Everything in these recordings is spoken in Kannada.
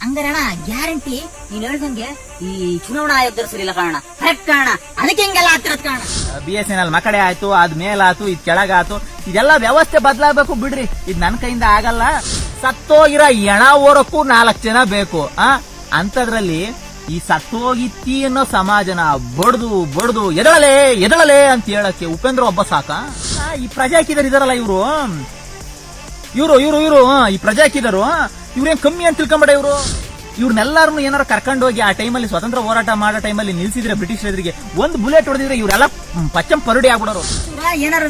ಹಂಗಾರಣ ಗ್ಯಾರಂಟಿ ನೀನ್ ಹೇಳ್ದಂಗೆ ಈ ಚುನಾವಣಾ ಆಯೋಗ ಸರಿ ಇಲ್ಲ ಕಾರಣ. ಕರೆಕ್ಟ್ ಕಾರಣ. ಅದಕ್ಕೆ ಹಿಂಗೆಲ್ಲ ಆಗ್ತಿರೋದ್ ಕಾರಣ. ಬಿ ಎಸ್ ಎನ್ ಎಲ್ ಮಕಡೆ ಆಯ್ತು ಅದ್ ಮೇಲಾತು ಇದ್ ಕೆಳಗಾತು ಇದೆಲ್ಲ ವ್ಯವಸ್ಥೆ ಬದಲಾಗಬೇಕು ಬಿಡ್ರಿ. ಇದ್ ನನ್ ಕೈಯಿಂದ ಆಗಲ್ಲ. ಸತ್ತೋಗಿರೋ ಎಣ ಓರಕ್ಕೂ ನಾಲ್ಕು ಜನ ಬೇಕು ಆ? ಅಂತದ್ರಲ್ಲಿ ಈ ಸತ್ತೋಗಿತ್ತಿ ಅನ್ನೋ ಸಮಾಜನ ಬಡ್ದು ಬಡ್ದು ಎದಳಲೆ ಎದಳಲೆ ಅಂತ ಹೇಳಕ್ಕೆ ಉಪೇಂದ್ರ ಒಬ್ಬ ಸಾಕ? ಆ, ಈ ಪ್ರಜಾಕಿದರ್ ಇದಾರಲ್ಲ ಇವರು. ಇವರು ಇವರು ಇವರು ಈ ಪ್ರಜಾಕಿದರು ಇವ್ರೇನ್ ಕಮ್ಮಿ ಅಂತ ತಿಳ್ಕೊಂಬೇಡ ಇವರು. ಇವ್ರನ್ನೆಲ್ಲಾರು ಏನಾರು ಕರ್ಕೊಂಡು ಹೋಗಿ ಆ ಟೈಮಲ್ಲಿ ಸ್ವತಂತ್ರ ಹೋರಾಟ ಮಾಡೋ ಟೈಮಲ್ಲಿ ನಿಲ್ಸಿದ್ರೆ ಬ್ರಿಟಿಷ್ ಎದುರಿಗೆ ಒಂದು ಬುಲೆಟ್ ಹೊಡೆದಿದ್ರೆ ಇವರೆಲ್ಲ ಪಚ್ಚಂ ಪರುಡಿ ಆಗ್ಬಿಡೋರು. ಏನಾರು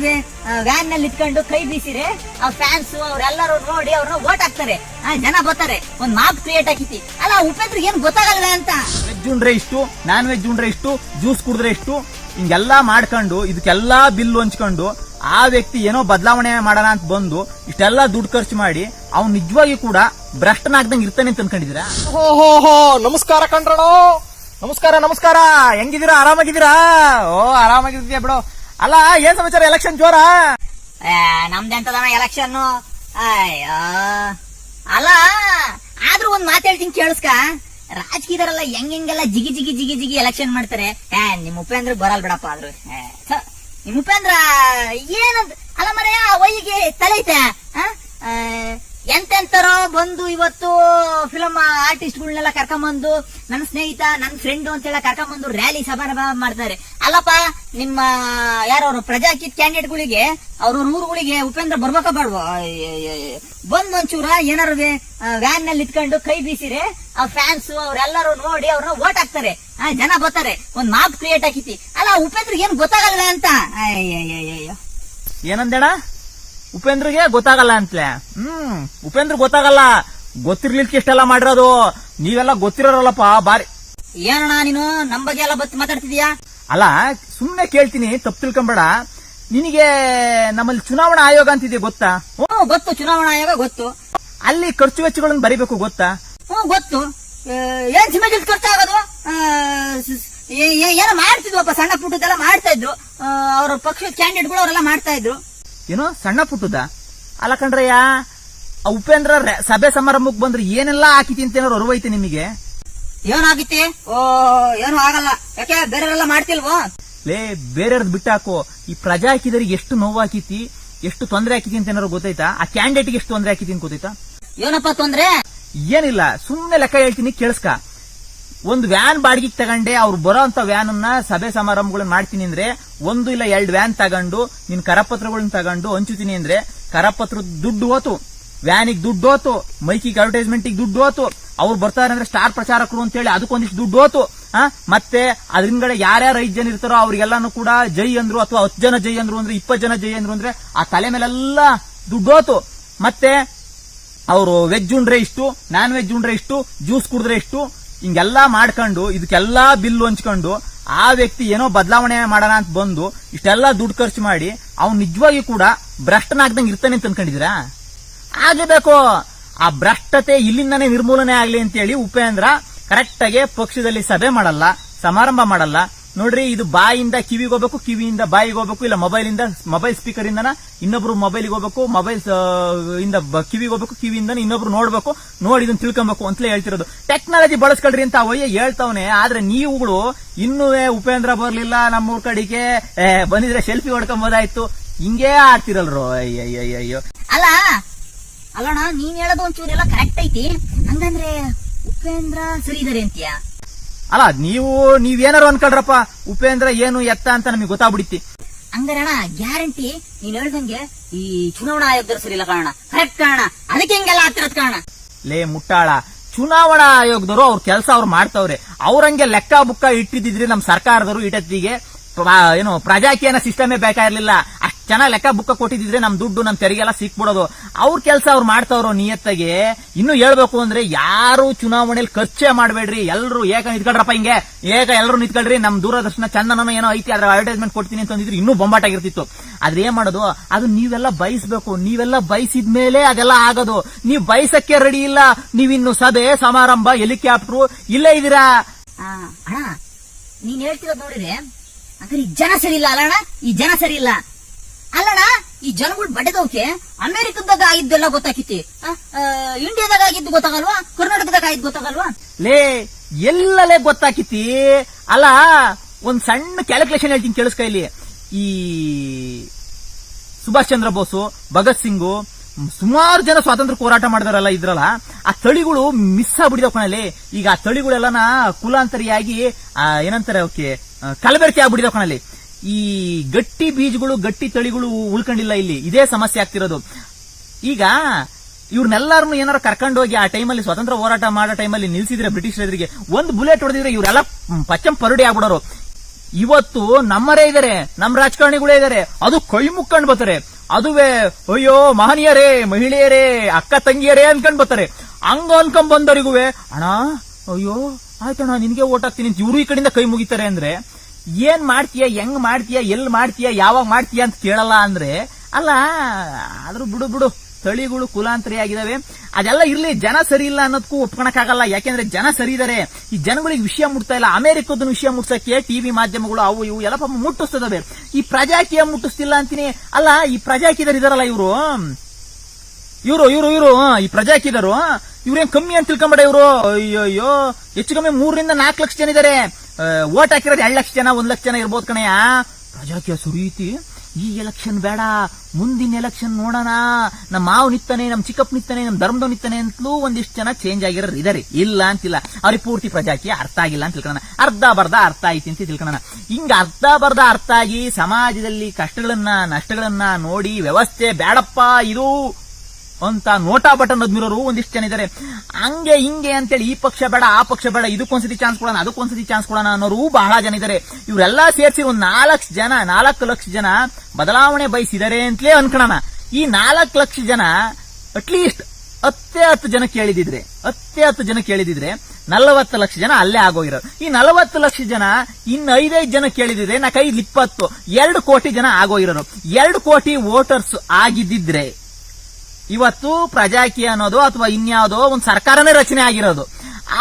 ವ್ಯಾನ್ನಲ್ಲಿ ಇಟ್ಕೊಂಡು ಕೈ ಬೀಸಿರೆ ಆ ಫ್ಯಾನ್ಸ್ ಅವ್ರೆಲ್ಲರೂ ನೋಡಿ ಅವ್ರನ್ನ ಓಟ್ ಹಾಕ್ತಾರೆ. ಜನ ಬರ್ತಾರೆ. ಒಂದ್ ಮಾಪ್ ಕ್ರಿಯೇಟ್ ಆಗಿತಿ ಅಲ್ಲ ಉಪೇಂದ್ರ ಏನ್ ಗೊತ್ತಾಗಲ್ಲ ಅಂತ? ವೆಜ್ ಉಂಡ್ರೆ ಇಷ್ಟು ನಾನ್ ವೆಜ್ ಉಂಡ್ರೆ ಇಷ್ಟು ಜ್ಯೂಸ್ ಕುಡಿದ್ರೆ ಇಷ್ಟು ಹಿಂಗೆಲ್ಲಾ ಮಾಡ್ಕೊಂಡು ಇದಕ್ಕೆಲ್ಲಾ ಬಿಲ್ ಹಂಚ್ಕೊಂಡು ಆ ವ್ಯಕ್ತಿ ಏನೋ ಬದಲಾವಣೆ ಮಾಡೋಣ ಅಂತ ಬಂದು ಇಷ್ಟೆಲ್ಲ ದುಡ್ಡು ಖರ್ಚು ಮಾಡಿ ಅವ್ನು ನಿಜವಾಗಿ ಕೂಡ ಭ್ರಷ್ಟನಾಗ್ದಂಗ್ ಇರ್ತಾನೆ ಅಂತ ಅನ್ಕೊಂಡಿದ್ದೀರಾ? ಹೋ ಹೋ ಹೋ ನಮಸ್ಕಾರ ಕಣ್ರಣ ನಮಸ್ಕಾರ ನಮಸ್ಕಾರ. ಹೆಂಗಿದ್ದೀರಾ? ಆರಾಮಾಗಿದ್ದೀರಾ? ಓ ಆರಾಮಾಗಿದ್ದೀಯಾ ಬಿಡು. ಅಲ್ಲ ಏನ್ ಸಮಾಚಾರ? ಎಲೆಕ್ಷನ್ ಜೋರ? ನಮ್ದೆಂತದಣ ನಮ್ದೆಂತದನ ಎಲೆಕ್ಷನ್ ಅಯ್ಯೋ. ಅಲ್ಲ ಆದ್ರೂ ಒಂದ್ ಮಾತು ಹೇಳ್ತೀನಿ ಕೇಳಿಸ್ಕ. ರಾಜಕೀಯದವರೆಲ್ಲ ಹೆಂಗ್ ಹೆಂಗೆಲ್ಲ ಜಿಗಿ ಜಿಗಿ ಜಿಗಿ ಜಿಗಿ ಎಲೆಕ್ಷನ್ ಮಾಡ್ತಾರೆ. ಏ ನಿಮ್ ಉಪೇಂದ್ರ ಬರಲ್ ಬಿಡಪ್ಪ ಆದ್ರು. ಏ, ಥ, ನಿಮ್ ಉಪೇಂದ್ರ ಏನಂತ ಅಲ್ಲ ಮರೆಯ ವೈಗೆ ತಲೆ ಐತೆ ಆ? ಆ, ಎಂತೆಂತರೋ ಬಂದು ಇವತ್ತು ಫಿಲಮ್ ಆರ್ಟಿಸ್ಟ್ಗಳನ್ನೆಲ್ಲ ಕರ್ಕೊಂಬಂದು ನನ್ನ ಸ್ನೇಹಿತ ನನ್ನ ಫ್ರೆಂಡ್ ಅಂತೆಲ್ಲ ಕರ್ಕೊಂಬಂದು ರ್ಯಾಲಿ ಸಮಾರಂಭ ಮಾಡ್ತಾರೆ. ಅಲ್ಲಪ್ಪ, ನಿಮ್ಮ ಯಾರವ್ರು ಪ್ರಜಾಕಿತ್ ಕ್ಯಾಂಡಿಡೇಟ್ಗಳಿಗೆ ಅವ್ರವ್ರ ಊರುಗಳಿಗೆ ಉಪೇಂದ್ರ ಬರ್ಬೇಕ ಬಾಡ್ವ? ಬಂದ್ ಒಂಚೂರ ಏನಾರು ವ್ಯಾನ್ನಲ್ಲಿ ಇಟ್ಕೊಂಡು ಕೈ ಬೀಸಿರೆ, ಆ ಫ್ಯಾನ್ಸ್ ಅವ್ರೆಲ್ಲರೂ ನೋಡಿ ಅವ್ರನ್ನ ಓಟ್ ಹಾಕ್ತಾರೆ. ಜನ ಬರ್ತಾರೆ. ಒಂದ್ ಮಾಪ್ ಕ್ರಿಯೇಟ್ ಆಗಿತಿ ಅಲ್ಲ ಉಪೇಂದ್ರ ಏನ್ ಗೊತ್ತಾಗಲ್ಲ ಅಂತ? ಏನಂದೇಣ ಉಪೇಂದ್ರಗೆ ಗೊತ್ತಾಗಲ್ಲ ಅಂತಲೆ. ಹ್ಮ್ ಉಪೇಂದ್ರ ಗೊತ್ತಾಗಲ್ಲ. ಗೊತ್ತಿರ್ಲಿಕ್ಕೆ ಇಷ್ಟೆಲ್ಲ ಮಾಡಿರೋದು? ನೀವೆಲ್ಲ ಗೊತ್ತಿರೋರಲ್ಲಪ್ಪ ಬಾರಿ. ಏನಣ್ಣ ನೀನು? ನಮ್ ಬಗ್ಗೆ ಎಲ್ಲ ಬತ್ ಮಾತಾಡ್ತಿದ್ಯಾ? ಅಲ್ಲ ಸುಮ್ನೆ ಕೇಳ್ತೀನಿ ತಪ್ಪು ತಿಳ್ಕೊಂಬೇಡ. ನಿನಗೆ ನಮ್ಮಲ್ಲಿ ಚುನಾವಣಾ ಆಯೋಗ ಅಂತಿದೆ ಗೊತ್ತಾ? ಹ್ಮ್ ಗೊತ್ತು. ಚುನಾವಣಾ ಆಯೋಗ ಗೊತ್ತು. ಅಲ್ಲಿ ಖರ್ಚು ವೆಚ್ಚಗಳನ್ನು ಬರಿಬೇಕು ಗೊತ್ತಾ? ಹ್ಮ್ ಗೊತ್ತು. ಆ, ಏನ್ ಸಿಮೆಂಟ್ ಖರ್ಚಾಗೋದು ಆ, ಸ್- ಏ- ಏ- ಏನೋ ಮಾಡ್ತಿದ್ವಪ್ಪ ಸಣ್ಣ ಪುಟ್ಟದೆಲ್ಲ ಮಾಡ್ತಾ ಇದ್ರು. ಆ, ಅವ್ರ ಪಕ್ಷದ ಕ್ಯಾಂಡಿಡೇಟ್ಗಳು ಅವರೆಲ್ಲ ಮಾಡ್ತಾ ಇದ್ರು. ಏನೋ ಸಣ್ಣ ಪುಟ್ಟದ. ಅಲ್ಲ ಕಣ್ರಯ್ಯ ಉಪೇಂದ್ರ ಸಭೆ ಸಮಾರಂಭಕ್ಕೆ ಬಂದ್ರೆ ಏನೆಲ್ಲ ಹಾಕಿತಿ ಅಂತ ಏನಾರು ಅರಿವೈತೆ ನಿಮಗೆ ಏನಾಗಿತಿ ಓ ಏನು ಆಗಲ್ಲ. ಯಾಕೆ ಬೇರೆಯವರೆಲ್ಲ ಮಾಡ್ತಿಲ್ವೋ? ಲೇ ಬೇರೆಯವ್ರದ್ ಬಿಟ್ಟಾಕೋ. ಈ ಪ್ರಜಾ ಹಾಕಿದರಿಗೆ ಎಷ್ಟು ನೋವು ಹಾಕಿತಿ ಎಷ್ಟು ತೊಂದರೆ ಹಾಕಿತಿ ಅಂತ ಏನಾರು ಗೊತ್ತಾಯ್ತಾ? ಆ ಕ್ಯಾಂಡಿಡೇಟ್ಗೆ ಎಷ್ಟು ತೊಂದರೆ ಹಾಕಿತಿ ಅಂತ ಗೊತ್ತಾಯ್ತಾ? ಏನಪ್ಪ ತೊಂದ್ರೆ? ಏನಿಲ್ಲ ಸುಮ್ನೆ ಲೆಕ್ಕ ಹೇಳ್ತೀನಿ ಕೇಳಿಸ್ಕ. ಒಂದು ವ್ಯಾನ್ ಬಾಡಿಗೆ ತಗೊಂಡೆ ಅವ್ರು ಬರೋ ಅಂತ ವ್ಯಾನ್ ಅನ್ನ ಸಭೆ ಸಮಾರಂಭಗಳನ್ನ ಮಾಡ್ತೀನಿ ಅಂದ್ರೆ ಒಂದು ಇಲ್ಲ ಎರಡು ವ್ಯಾನ್ ತಗೊಂಡು ನಿನ್ ಕರಪತ್ರಗಳನ್ನ ತಗೊಂಡು ಹಂಚುತ್ತೀನಿ ಅಂದ್ರೆ ಕರಪತ್ರದ ದುಡ್ಡು ಹೋತು. ವ್ಯಾನಿಗೆ ದುಡ್ಡು ಹೋತು ಮೈಕಿಗೆ ಅಡ್ವರ್ಟೈಸ್ಮೆಂಟ್ ದುಡ್ಡು ಹೋತು. ಅವ್ರು ಬರ್ತಾರೆ ಅಂದ್ರೆ ಸ್ಟಾರ್ ಪ್ರಚಾರಕರು ಅಂತ ಹೇಳಿ ಅದಕ್ಕೊಂದಿಷ್ಟು ದುಡ್ಡು ಹೋತು. ಆ, ಮತ್ತೆ ಅದ್ರಿಂದ ಯಾರ್ಯಾರು ಐದ್ ಜನ ಇರ್ತಾರೋ ಅವ್ರಿಗೆಲ್ಲಾನು ಕೂಡ ಜೈ ಅಂದ್ರು ಅಥವಾ ಹತ್ತು ಜನ ಜೈ ಅಂದ್ರು ಅಂದ್ರೆ ಇಪ್ಪತ್ತು ಜನ ಜೈ ಅಂದ್ರು ಅಂದ್ರೆ ಆ ತಲೆ ಮೇಲೆಲ್ಲ ದುಡ್ಡು ಹೋತು. ಮತ್ತೆ ಅವರು ವೆಜ್ ಉಂಡ್ರೆ ಇಷ್ಟು ನಾನ್ ವೆಜ್ ಉಂಡ್ರೆ ಇಷ್ಟು ಜ್ಯೂಸ್ ಕುಡಿದ್ರೆ ಇಷ್ಟು ಹಿಂಗೆಲ್ಲಾ ಮಾಡ್ಕೊಂಡು, ಇದಕ್ಕೆಲ್ಲಾ ಬಿಲ್ ಹೊಂಚ್ಕೊಂಡು, ಆ ವ್ಯಕ್ತಿ ಏನೋ ಬದಲಾವಣೆ ಮಾಡೋಣ ಅಂತ ಬಂದು, ಇಷ್ಟೆಲ್ಲ ದುಡ್ಡು ಖರ್ಚು ಮಾಡಿ, ಅವ್ನು ನಿಜವಾಗಿ ಕೂಡ ಭ್ರಷ್ಟನಾಗ್ದಂಗೆ ಇರ್ತಾನೆ ಅಂತ ಅನ್ಕೊಂಡಿದ್ದೀರಾ? ಆಗಬೇಕು ಆ ಭ್ರಷ್ಟತೆ ಇಲ್ಲಿಂದಾನೇ ನಿರ್ಮೂಲನೆ ಆಗ್ಲಿ ಅಂತೇಳಿ ಉಪೇಂದ್ರ ಕರೆಕ್ಟ್ ಆಗಿ ಪಕ್ಷದಲ್ಲಿ ಸಭೆ ಮಾಡಲ್ಲ, ಸಮಾರಂಭ ಮಾಡಲ್ಲ ನೋಡ್ರಿ, ಇದು ಬಾಯಿಂದ ಕಿವಿಗೆ ಹೋಗ್ಬೇಕು, ಕಿವಿಯಿಂದ ಬಾಯಿಗೆ ಹೋಗ್ಬೇಕು, ಇಲ್ಲ ಮೊಬೈಲ್ ಇಂದ ಮೊಬೈಲ್ ಸ್ಪೀಕರ್ ಇಂದನ ಇನ್ನೊಬ್ರು ಮೊಬೈಲ್ಗೆ ಹೋಗ್ಬೇಕು, ಮೊಬೈಲ್ ಇಂದ ಕಿವಿಗೆ ಹೋಗ್ಬೇಕು ಕಿವಿಯಿಂದ ಇನ್ನೊಬ್ರು ನೋಡ್ಬೇಕು, ನೋಡಿ ಇದನ್ನ ತಿಳ್ಕೊಬೇಕು ಅಂತಲೇ ಹೇಳ್ತಿರೋದು. ಟೆಕ್ನಾಲಜಿ ಬಳಸ್ಕೊಳ್ರಿ ಅಂತ ಅವಯ್ಯ ಹೇಳ್ತಾವನೆ, ಆದ್ರೆ ನೀವುಗಳು ಇನ್ನೂ ಉಪೇಂದ್ರ ಬರ್ಲಿಲ್ಲ ನಮ್ಮೂರ್ ಕಡೆಗೆ ಬಂದಿದ್ರೆ ಸೆಲ್ಫಿ ಹೊಡ್ಕೊಂಬೋದಾಯ್ತು. ಹಿಂಗೇ ಆಡ್ತಿರಲ್ರು ಅಯ್ಯಯ್ಯಯ್ಯೋ ಅಲ್ಲ, ಅಲ್ಲಣ್ಣ, ನೀನ್ ಹೇಳೋದು ಒಂಚೂರೆಲ್ಲ ಕರೆಕ್ಟ್ ಐತಿ. ಹಂಗಂದ್ರೆ ಉಪೇಂದ್ರ ಸರಿ ಇದಾರೆ ಅಂತೀಯಾ? ಅಲ್ಲ ನೀವು ನೀವೇನಾರು ಅನ್ಕೊಳ್ರಪ್ಪ ಉಪೇಂದ್ರ ಏನು ಎತ್ತ ಅಂತ ನಮಗೆ ಗೊತ್ತಾಗ್ಬಿಡಿತಿ ಹಂಗಾರಣ ಗ್ಯಾರಂಟಿ ನೀನ್ ಹೇಳ್ದಂಗೆ ಈ ಚುನಾವಣಾ ಆಯೋಗದವ್ರು ಸರಿ ಇಲ್ಲ ಕಾರಣ ಕರೆಕ್ಟ್ ಕಾರಣ ಅದಕ್ಕೆ ಹಿಂಗೆಲ್ಲ ಆಗ್ತಿರೋದ್ ಕಾರಣ ಲೇ ಮುಟ್ಟಾಳ. ಚುನಾವಣಾ ಆಯೋಗದವರು ಅವ್ರ ಕೆಲಸ ಅವ್ರು ಮಾಡ್ತಾವ್ರೆ. ಅವ್ರಂಗೆ ಲೆಕ್ಕ ಬುಕ್ಕ ಇಟ್ಟಿದ್ರೆ ನಮ್ ಸರ್ಕಾರದವರು ಇಟತ್ತಿಗೆ ಏನು ಪ್ರಜಾಕೀಯನ ಸಿಸ್ಟಮೇ ಬೇಕಾಗಿರ್ಲಿಲ್ಲ. ಅಷ್ಟ್ ಚೆನ್ನಾಗಿ ಲೆಕ್ಕ ಬುಕ್ಕ ಕೊಟ್ಟಿದ್ರೆ ನಮ್ ದುಡ್ಡು ನಮ್ ತೆರಿಗೆ ಎಲ್ಲ ಸಿಕ್ಬಿಡೋದು. ಅವ್ರ ಕೆಲಸ ಅವ್ರು ಮಾಡ್ತಾವ್ರು ನಿಯತ್ತಾಗೆ, ಇನ್ನು ಹೇಳ್ಬೇಕು ಅಂದ್ರೆ ಯಾರು ಚುನಾವಣೆಯಲ್ಲಿ ಖರ್ಚೆ ಮಾಡಬೇಡ್ರಿ. ಎಲ್ರು ಏಕ ನಿಂತ್ಕೊಳ್ರಪ್ಪ ಹಿಂಗೆ. ಏಕ ಎಲ್ರು ನಿಂತ್ಕೊಳ್ರಿ ನಮ್ ದೂರದರ್ಶನ ಚಂದನನೋ ಏನೋ ಐತಿ ಅದ್ರ ಅಡ್ವರ್ಟೈಸ್ಮೆಂಟ್ ಕೊಡ್ತೀನಿ ಅಂತಂದಿದ್ರು ಇನ್ನೂ ಬೊಂಬಾಟಾಗಿರ್ತಿತ್ತು. ಆದ್ರೆ ಏನ್ ಮಾಡೋದು? ಅದು ನೀವೆಲ್ಲ ಬಯಸ್ಬೇಕು. ನೀವೆಲ್ಲ ಬಯಸಿದ್ಮೇಲೆ ಅದೆಲ್ಲ ಆಗೋದು. ನೀವ್ ಬಯಸಕ್ಕೆ ರೆಡಿ ಇಲ್ಲ. ನೀವಿನ್ನು ಸಭೆ, ಸಮಾರಂಭ, ಹೆಲಿಕಾಪ್ಟರ್ ಇಲ್ಲೇ ಇದೀರಾ ನೀನ್ ಹೇಳ್ತಿರೋದು ನೋಡಿದ್ರೆ ಅಂದ್ರೆ ಈ ಜನ ಸರಿ ಇಲ್ಲ ಅಲ್ಲಣ್ಣ ಈ ಜನ ಸರಿ ಇಲ್ಲ. ಈ ಜನಗಳು ಬಡ್ಡೆದವಕ್ಕೆ ಅಮೆರಿಕದಾಗ ಆಗಿದ್ದೆಲ್ಲ ಗೊತ್ತಾಕಿತಿ? ಇಂಡಿಯಾದಾಗ ಆಗಿದ್ದು ಗೊತ್ತಾಗಲ್ವಾ? ಕರ್ನಾಟಕದಾಗ ಆಗಿದ್ದು ಗೊತ್ತಾಗಲ್ವಾ? ಲೇ, ಎಲ್ಲಲೇ ಗೊತ್ತಾಕಿತಿ? ಅಲ್ಲ, ಒಂದ್ ಸಣ್ಣ ಕ್ಯಾಲ್ಕುಲೇಷನ್ ಹೇಳ್ತೀನಿ ಕೇಳಿಸ್ಕ ಇಲ್ಲಿ ಈ ಸುಭಾಷ್ ಚಂದ್ರ ಬೋಸು, ಭಗತ್ ಸಿಂಗು, ಸುಮಾರು ಜನ ಸ್ವಾತಂತ್ರ್ಯ ಹೋರಾಟ ಮಾಡಿದಾರಲ್ಲ ಇದ್ರಲ್ಲ, ಆ ತಳಿಗಳು ಮಿಸ್ ಆಗ್ಬಿಡಿದಾವ್ ಕಣಲ್ಲಿ. ಈಗ ಆ ತಳಿಗಳೆಲ್ಲನ ಕುಲಾಂತರಿಯಾಗಿ ಏನಂತಾರೆ ಅವಕ್ಕೆ ಕಲಬೆರಕೆ ಆಗ್ಬಿಡಿದಾವ್ ಕಣಲ್ಲಿ. ಈ ಗಟ್ಟಿ ಬೀಜಗಳು, ಗಟ್ಟಿ ತಳಿಗಳು ಉಳ್ಕೊಂಡಿಲ್ಲ ಇಲ್ಲಿ. ಇದೇ ಸಮಸ್ಯೆ ಆಗ್ತಿರೋದು. ಈಗ ಇವ್ರನ್ನೆಲ್ಲಾರನ್ನು ಏನಾರ ಕರ್ಕೊಂಡೋಗಿ ಆ ಟೈಮಲ್ಲಿ ಸ್ವತಂತ್ರ ಹೋರಾಟ ಮಾಡೋ ಟೈಮಲ್ಲಿ ನಿಲ್ಸಿದ್ರೆ ಬ್ರಿಟಿಷ್ ಎದುರಿಗೆ ಒಂದು ಬುಲೆಟ್ ಹೊಡೆದಿದ್ರೆ ಇವರೆಲ್ಲ ಪಚ್ಚಂ ಪರುಡಿ ಆಗ್ಬಿಡೋರು. ಇವತ್ತು ನಮ್ಮರೇ ಇದಾರೆ ನಮ್ಮ ರಾಜಕಾರಣಿಗಳೇ ಇದಾರೆ, ಅದು ಕೈ ಮುಕ್ಕೊಂಡ್ ಬರ್ತಾರೆ. ಅದುವೇ, ಅಯ್ಯೋ, ಮಹನೀಯರೇ, ಮಹಿಳೆಯರೇ, ಅಕ್ಕ ತಂಗಿಯರೇ ಅನ್ಕೊಂಡ್ ಬರ್ತಾರೆ. ಹಂಗ ಅನ್ಕೊಂಡ್ ಬಂದವರಿಗೂ ಅಣ್ಣ, ಅಯ್ಯೋ, ಆಯ್ತಣ್ಣ, ನಿನ್ಗೆ ಓಟ್ ಹಾಕ್ತೀನಿ ಇವರು ಇವ್ರು ಈ ಕಡೆಯಿಂದ ಕೈ ಮುಗಿತಾರೆ ಅಂದ್ರೆ ಏನ್ ಮಾಡ್ತೀಯ, ಹೆಂಗ್ ಮಾಡ್ತೀಯ, ಎಲ್ ಮಾಡ್ತೀಯ, ಯಾವಾಗ ಮಾಡ್ತೀಯ ಅಂತ ಕೇಳಲ್ಲ ಅಂದ್ರೆ, ಅಲ್ಲ, ಆದ್ರೂ ಬಿಡು ಬಿಡು. ತಳಿಗಳು ಕುಲಾಂತರಿ ಆಗಿದಾವೆ ಅದೆಲ್ಲ ಇರ್ಲಿ, ಜನ ಸರಿ ಇಲ್ಲ ಅನ್ನೋದಕ್ಕೂ ಒಪ್ಕೊಳಕ್ಕಾಗಲ್ಲ ಯಾಕೆಂದ್ರೆ ಜನ ಸರಿ ಇದಾರೆ. ಈ ಜನಗಳಿಗೆ ವಿಷಯ ಮುಟ್ತಾ ಇಲ್ಲ. ಅಮೆರಿಕದ ವಿಷಯ ಮುಟ್ಸಕ್ಕೆ ಟಿವಿ ಮಾಧ್ಯಮಗಳು ಅವು ಇವು ಎಲ್ಲ ಪಾಪ ಮುಟ್ಟಿಸ್ತದವೆ. ಈ ಪ್ರಜಾಕೀಯ ಮುಟ್ಟಿಸ್ತಿಲ್ಲ ಅಂತೀನಿ. ಅಲ್ಲ, ಈ ಪ್ರಜಾಕಿದಾರ ಇದಾರಲ್ಲ ಇವರು? ಇವರು ಇವರು ಇವರು ಈ ಪ್ರಜಾಕಿದರು ಇವ್ರೇನ್ ಕಮ್ಮಿ ಅಂತ ತಿಳ್ಕೊಂಬೇಡ ಇವರು? ಅಯ್ಯೋ ಅಯ್ಯೋ ಹೆಚ್ಚು ಕಮ್ಮಿ ಮೂರರಿಂದ ನಾಲ್ಕು ಲಕ್ಷ ಜನ ಇದಾರೆ. ಓಟ್ ಹಾಕಿರೋದು ಎರಡು ಲಕ್ಷ ಜನ, ಒಂದ್ ಲಕ್ಷ ಜನ ಇರ್ಬೋದು ಕಣಯ್ಯ. ಪ್ರಜಾಕೀಯ ಸುರಿಯುತಿ ಈ ಎಲೆಕ್ಷನ್ ಬೇಡ. ಮುಂದಿನ ಎಲೆಕ್ಷನ್ ನೋಡೋಣ. ನಮ್ಮ ಮಾವು ನಿತ್ತಾನೆ ನಮ್ ಚಿಕ್ಕಪ್ಪ ನಿತ್ತಾನೆ ನಮ್ಮ ಧರ್ಮದವ್ ನಿತ್ತಾನೆ ಅಂತಲೂ ಒಂದಿಷ್ಟು ಜನ ಚೇಂಜ್ ಆಗಿರೋರು ಇದಾರೆ. ಇಲ್ಲ ಅಂತಿಲ್ಲ. ಅವ್ರಿಗೆ ಪೂರ್ತಿ ಪ್ರಜಾಕೀಯ ಅರ್ಥ ಆಗಿಲ್ಲ ಅಂತ ತಿಳ್ಕೊಳ್ಳೋಣ ಅರ್ಧ ಬರ್ಧ ಅರ್ಥ ಆಯ್ತು ಅಂತ ತಿಳ್ಕೊಳ್ಳೋಣ ಹಿಂಗ ಅರ್ಧ ಬರ್ಧ ಅರ್ಥ ಆಗಿ ಸಮಾಜದಲ್ಲಿ ಕಷ್ಟಗಳನ್ನ, ನಷ್ಟಗಳನ್ನ ನೋಡಿ ವ್ಯವಸ್ಥೆ ಬೇಡಪ್ಪ ಇದು. ಅಂತ ನೋಟಾ ಬಟನ್ ಅದ್ಮಿರೋರು ಒಂದಿಷ್ಟು ಜನ ಇದಾರೆ ಹಂಗೆ ಹಿಂಗೆ ಅಂತೇಳಿ ಈ ಪಕ್ಷ ಬೇಡ, ಆ ಪಕ್ಷ ಬೇಡ, ಇದಕ್ಕೊಂದ್ಸತಿ ಚಾನ್ಸ್ ಕೊಡೋಣ, ಅದಕ್ಕೊಂದ್ಸತಿ ಚಾನ್ಸ್ ಕೊಡೋಣ ಅನ್ನೋರು ಬಹಳ ಜನ ಇದಾರೆ ಇವರೆಲ್ಲ ಸೇರಿಸಿ ಒಂದ್ ನಾಲ್ಕು ಜನ, ನಾಲ್ಕು ಲಕ್ಷ ಜನ ಬದಲಾವಣೆ ಬಯಸಿದ್ದಾರೆ ಅಂತಲೇ ಅನ್ಕೋಣ ಈ ನಾಲ್ಕು ಲಕ್ಷ ಜನ ಅಟ್ಲೀಸ್ಟ್ ಹತ್ತೇ ಹತ್ತು ಜನ ಕೇಳಿದಿದ್ರೆ, ಹತ್ತೇ ಹತ್ತು ಜನ ಕೇಳಿದಿದ್ರೆ ನಲವತ್ತು ಲಕ್ಷ ಜನ ಅಲ್ಲೇ ಆಗೋಗಿರೋರು ಈ ನಲವತ್ತು ಲಕ್ಷ ಜನ ಇನ್ನು ಐದೈದು ಜನ ಕೇಳಿದಿದ್ರೆ ನಾಲ್ಕೈದು ಇಪ್ಪತ್ತು, ಎರಡು ಕೋಟಿ ಜನ ಆಗೋಗಿರೋರು. ಎರಡು ಕೋಟಿ ವೋಟರ್ಸ್ ಆಗಿದ್ದಿದ್ರೆ ಇವತ್ತು ಪ್ರಜಾಕೀಯ ಅನ್ನೋದು ಅಥವಾ ಇನ್ಯಾವುದೋ ಒಂದು ಸರ್ಕಾರನೇ ರಚನೆ ಆಗಿರೋದು.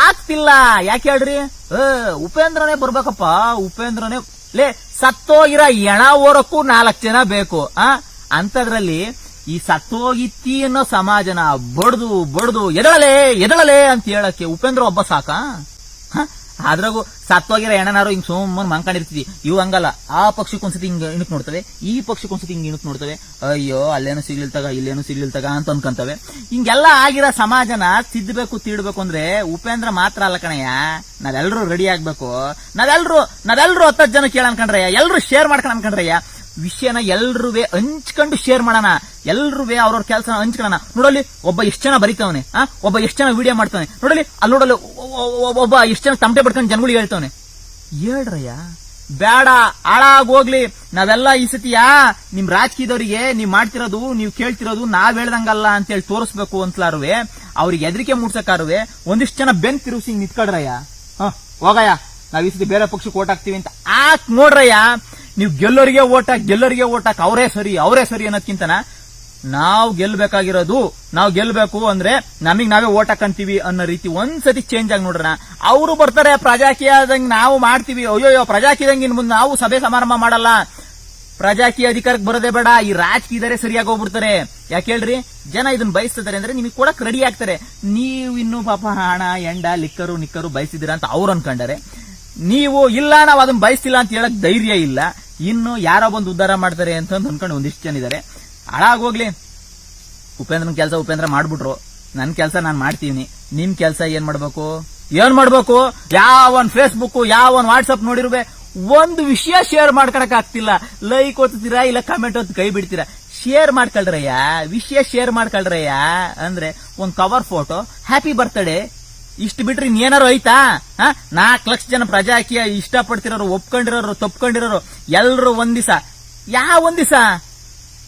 ಆಗ್ತಿಲ್ಲ. ಯಾಕೆ ಹೇಳ್ರಿ? ಉಪೇಂದ್ರನೇ ಬರ್ಬೇಕಪ್ಪ. ಉಪೇಂದ್ರನೇ, ಲೇ, ಸತ್ತೋಗಿರೋ ಎಣ ಓರಕ್ಕೂ ನಾಲ್ಕು ಜನ ಬೇಕು, ಆ? ಅಂತದ್ರಲ್ಲಿ ಈ ಸತ್ತೋಗಿತ್ತಿ ಅನ್ನೋ ಸಮಾಜನ ಬಡ್ದು ಬಡ್ದು, ಎದಳಲೆ ಎದಳಲೆ ಅಂತ ಹೇಳಕ್ಕೆ ಉಪೇಂದ್ರ ಒಬ್ಬ ಸಾಕಾ? ಅದ್ರಾಗೂ ಸತ್ತೋಗಿರೋ ಎಣ್ಣನಾರು ಹಿಂಗ್ ಸುಮ್ಮನೆ ಮಂಕೊಂಡಿರ್ತೀವಿ ಇವು ಹಂಗಲ್ಲ. ಆ ಪಕ್ಷಕ್ಕೊಂದ್ಸತಿ ಹಿಂಗ್ ಇಣಕ್ ನೋಡ್ತವೆ. ಈ ಪಕ್ಷಕ್ಕೊಂದ್ಸತಿ ಹಿಂಗ್ ಇಣಕ್ ನೋಡ್ತವೆ. ಅಯ್ಯೋ, ಅಲ್ಲೇನು ಸಿಗ್ಲಿಲ್ತಾಗ ಇಲ್ಲೇನು ಸಿಗ್ಲಿಲ್ತಾಗ ಅಂತ ಅನ್ಕೊಂತವೆ. ಹಿಂಗೆಲ್ಲ ಆಗಿರೋ ಸಮಾಜನ ತಿದ್ದಬೇಕು ತೀಡ್ಬೇಕು ಅಂದ್ರೆ ಉಪೇಂದ್ರ ಮಾತ್ರ ಅಲ್ಲ ಕಣಯ್ಯ. ನಾವೆಲ್ಲರೂ ರೆಡಿ ಆಗ್ಬೇಕು. ನಾವೆಲ್ಲರೂ ನಾವೆಲ್ಲರೂ ಹತ್ತತ್ತು ಜನ ಕೇಳ ಅನ್ಕೊಂಡ್ರಯ್ಯ ಎಲ್ಲರೂ ಶೇರ್ ಮಾಡ್ಕೊಂಡ್ ಅನ್ಕೊಂಡ್ರಯ್ಯ ವಿಷಯನ ಎಲ್ರೂ ಹಂಚ್ಕೊಂಡು ಶೇರ್ ಮಾಡೋಣ. ಎಲ್ರೂ ಅವ್ರವ್ರ ಕೆಲಸ ಹಂಚ್ಕೊಳ್ಳೋಣ. ನೋಡಲಿ ಒಬ್ಬ ಎಷ್ಟು ಜನ ಬರಿತಾವನೆ, ಆ? ಒಬ್ಬ ಎಷ್ಟು ಜನ ವಿಡಿಯೋ ಮಾಡ್ತಾನೆ ನೋಡಲಿ ಅಲ್ಲಿ ನೋಡಲು ಒಬ್ಬ ಎಷ್ಟು ಜನ ತಮಟೆ ಪಡ್ಕೊಂಡು ಜನಗಳಿಗೆ ಹೇಳ್ತಾವನೆ. ಹೇಳ್ರಯ್ಯ? ಬೇಡ ಹಾಳಾಗೋಗ್ಲಿ ನಾವೆಲ್ಲ ಈ ಸತಿಯಾ ನಿಮ್ ರಾಜಕೀಯದವರಿಗೆ ನೀವ್ ಮಾಡ್ತಿರೋದು, ನೀವು ಕೇಳ್ತಿರೋದು ನಾವ್ ಹೇಳ್ದಂಗಲ್ಲ ಅಂತೇಳಿ ತೋರಿಸ್ಬೇಕು ಅಂತಲಾರುವೆ. ಅವ್ರಿಗೆ ಹೆದರಿಕೆ ಮೂಡ್ಸಕ್ಕಾರುವೆ. ಒಂದಿಷ್ಟು ಜನ ಬೆನ್ ತಿರುಗಿಸಿ ನಿಂತ್ಕೊಡ್ರಯ್ಯ ಹೋಗಯ್ಯ. ನಾವ್ ಈ ಸತಿ ಬೇರೆ ಪಕ್ಷಕ್ಕೆ ಓಟ್ ಹಾಕ್ತಿವಿ ಅಂತ. ಆಕ್ ನೋಡ್ರಯ್ಯ. ನೀವು ಗೆಲ್ಲೋರಿಗೆ ಓಟ್ ಹಾಕಿ, ಗೆಲ್ಲೋರಿಗೆ ಓಟ್ ಹಾಕಿ, ಅವರೇ ಸರಿ ಅವರೇ ಸರಿ ಅನ್ನೋದ್ಕಿಂತನ ನಾವು ಗೆಲ್ಬೇಕಾಗಿರೋದು, ನಾವು ಗೆಲ್ಬೇಕು ಅಂದ್ರೆ ನಮಗ್ ನಾವೇ ಓಟ್ ಹಾಕಂತೀವಿ ಅನ್ನೋ ರೀತಿ ಒಂದ್ಸತಿ ಚೇಂಜ್ ಆಗಿ ನೋಡ್ರಣ. ಅವರು ಬರ್ತಾರೆ ಪ್ರಜಾಕೀಯದಂಗ್ ನಾವು ಮಾಡ್ತೀವಿ. ಅಯ್ಯೋಯ್ಯೋ, ಪ್ರಜಾಕೀಯದಂಗ್ ಇನ್ ಮುಂದೆ ನಾವು ಸಭೆ ಸಮಾರಂಭ ಮಾಡಲ್ಲ. ಪ್ರಜಾಕೀಯ ಅಧಿಕಾರಕ್ಕೆ ಬರೋದೇ ಬೇಡ. ಈ ರಾಜಕೀಯದರೇ ಸರಿಯಾಗಿ ಹೋಗ್ಬಿಡ್ತಾರೆ. ಯಾಕೆ ಹೇಳ್ರಿ? ಜನ ಇದನ್ನ ಬಯಸ್ತಿದ್ದಾರೆ ಅಂದ್ರೆ ನಿಮಗೆ ಕೊಡಕ್ ರೆಡಿ ಆಗ್ತಾರೆ. ನೀವು ಇನ್ನು ಪಾಪ ಹಣ, ಎಂಡ, ಲಿಕ್ಕರು, ನಿಕ್ಕರು ಬಯಸಿದಿರ ಅಂತ ಅವ್ರು ಅನ್ಕೊಂಡಾರೆ. ನೀವು ಇಲ್ಲ, ನಾವು ಅದನ್ನ ಬಯಸ್ತಿಲ್ಲ ಅಂತ ಹೇಳಕ್ ಧೈರ್ಯ ಇಲ್ಲ. ಇನ್ನು ಯಾರೋ ಬಂದು ಉದ್ಧಾರ ಮಾಡ್ತಾರೆ ಅಂತ ಅನ್ಕೊಂಡು ಒಂದಿಷ್ಟು ಜನ ಇದಾರೆ. ಹಾಳಾಗೋಗ್ಲಿ ಉಪೇಂದ್ರನ ಕೆಲಸ ಉಪೇಂದ್ರ ಮಾಡ್ಬಿಟ್ರು. ನನ್ ಕೆಲಸ ನಾನು ಮಾಡ್ತೀನಿ. ನಿಮ್ ಕೆಲಸ ಏನ್ ಮಾಡ್ಬೇಕು? ಏನ್ ಮಾಡ್ಬೇಕು? ಯಾವನ್ ಫೇಸ್ಬುಕ್ ಯಾವನ್ ವಾಟ್ಸಪ್ ನೋಡಿರುವೆ ಒಂದು ವಿಷಯ ಶೇರ್ ಮಾಡ್ಕೊಳಕ್ ಆಗ್ತಿಲ್ಲ. ಲೈಕ್ ಓದ್ತೀರಾ ಇಲ್ಲ ಕಮೆಂಟ್ ಓದ್ ಕೈ ಬಿಡ್ತೀರಾ? ಶೇರ್ ಮಾಡ್ಕೊಳ್ರಯ್ಯ. ವಿಷಯ ಶೇರ್ ಮಾಡ್ಕೊಳ್ರಯ್ಯ. ಅಂದ್ರೆ ಒಂದ್ ಕವರ್ ಫೋಟೋ ಹ್ಯಾಪಿ ಬರ್ತ್ಡೇ ಇಷ್ಟು ಬಿಟ್ರೆ ಇನ್ನೇನಾರು ಐತಾ ನಾಲ್ಕು ಲಕ್ಷ ಜನ ಪ್ರಜಾಕೀಯ ಇಷ್ಟಪಡ್ತಿರೋರು, ಒಪ್ಕೊಂಡಿರೋರು, ತಪ್ಕೊಂಡಿರೋರು ಎಲ್ರು ಒಂದ್ ದಿವಸ. ಯಾವ ಒಂದ್ ದಿವಸ?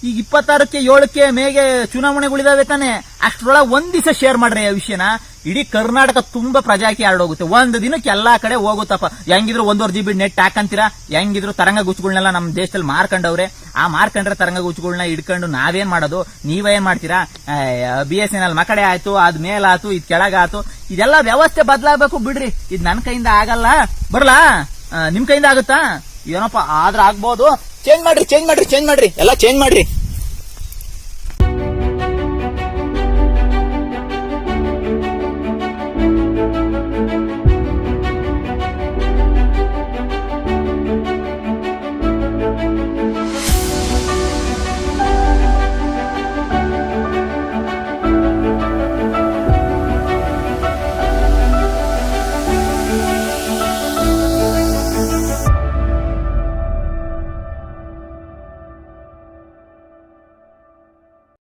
ಈಗ ಇಪ್ಪತ್ತಾರಕ್ಕೆ ಏಳಕ್ಕೆ ಮೇಗೆ ಚುನಾವಣೆಗಳಿದಾವೆ ತಾನೆ. ಅಷ್ಟರೊಳಗೆ ಒಂದ್ ದಿವಸ ಶೇರ್ ಮಾಡ್ರಿ ಆ ವಿಷಯನ. ಇಡೀ ಕರ್ನಾಟಕ ತುಂಬಾ ಪ್ರಜಾಕಿ ಆಡೋಗುತ್ತೆ. ಒಂದ್ ದಿನಕ್ಕೆ ಎಲ್ಲಾ ಕಡೆ ಹೋಗುತ್ತಪ್ಪ. ಹೆಂಗಿದ್ರು ಒಂದೂವರೆ ಜಿ ಬಿ ನೆಟ್ ಹಾಕಂತೀರಾ ಹೆಂಗಿದ್ರು ತರಂಗ ಗುಚ್ಚುಗಳನ್ನೆಲ್ಲ ನಮ್ಮ ದೇಶದಲ್ಲಿ ಮಾರ್ಕೊಂಡವ್ರೆ. ಆ ಮಾರ್ಕಂಡ್ರೆ ತರಂಗ ಗುಚ್ಚುಗಳನ್ನ ಇಟ್ಕೊಂಡು ನಾವೇನ್ ಮಾಡೋದು? ನೀವೇನ್ ಮಾಡ್ತೀರಾ? ಬಿ ಎಸ್ ಎನ್ ಎಲ್ ಮಕಡೆ ಆಯ್ತು, ಅದ್ ಮೇಲಾತು, ಇದ್ ಕೆಳಗಾತು. ಇದೆಲ್ಲ ವ್ಯವಸ್ಥೆ ಬದಲಾಗಬೇಕು ಬಿಡ್ರಿ. ಇದ್ ನನ್ ಕೈಯಿಂದ ಆಗಲ್ಲ. ಬರ್ಲಾ? ನಿಮ್ ಕೈಯಿಂದ ಆಗುತ್ತಾ? ಏನಪ್ಪ ಆದ್ರ ಆಗ್ಬೋದು ಚೇಂಜ್ ಮಾಡ್ರಿ ಚೇಂಜ್ ಮಾಡ್ರಿ ಚೇಂಜ್ ಮಾಡ್ರಿ. ಎಲ್ಲ ಚೇಂಜ್ ಮಾಡ್ರಿ.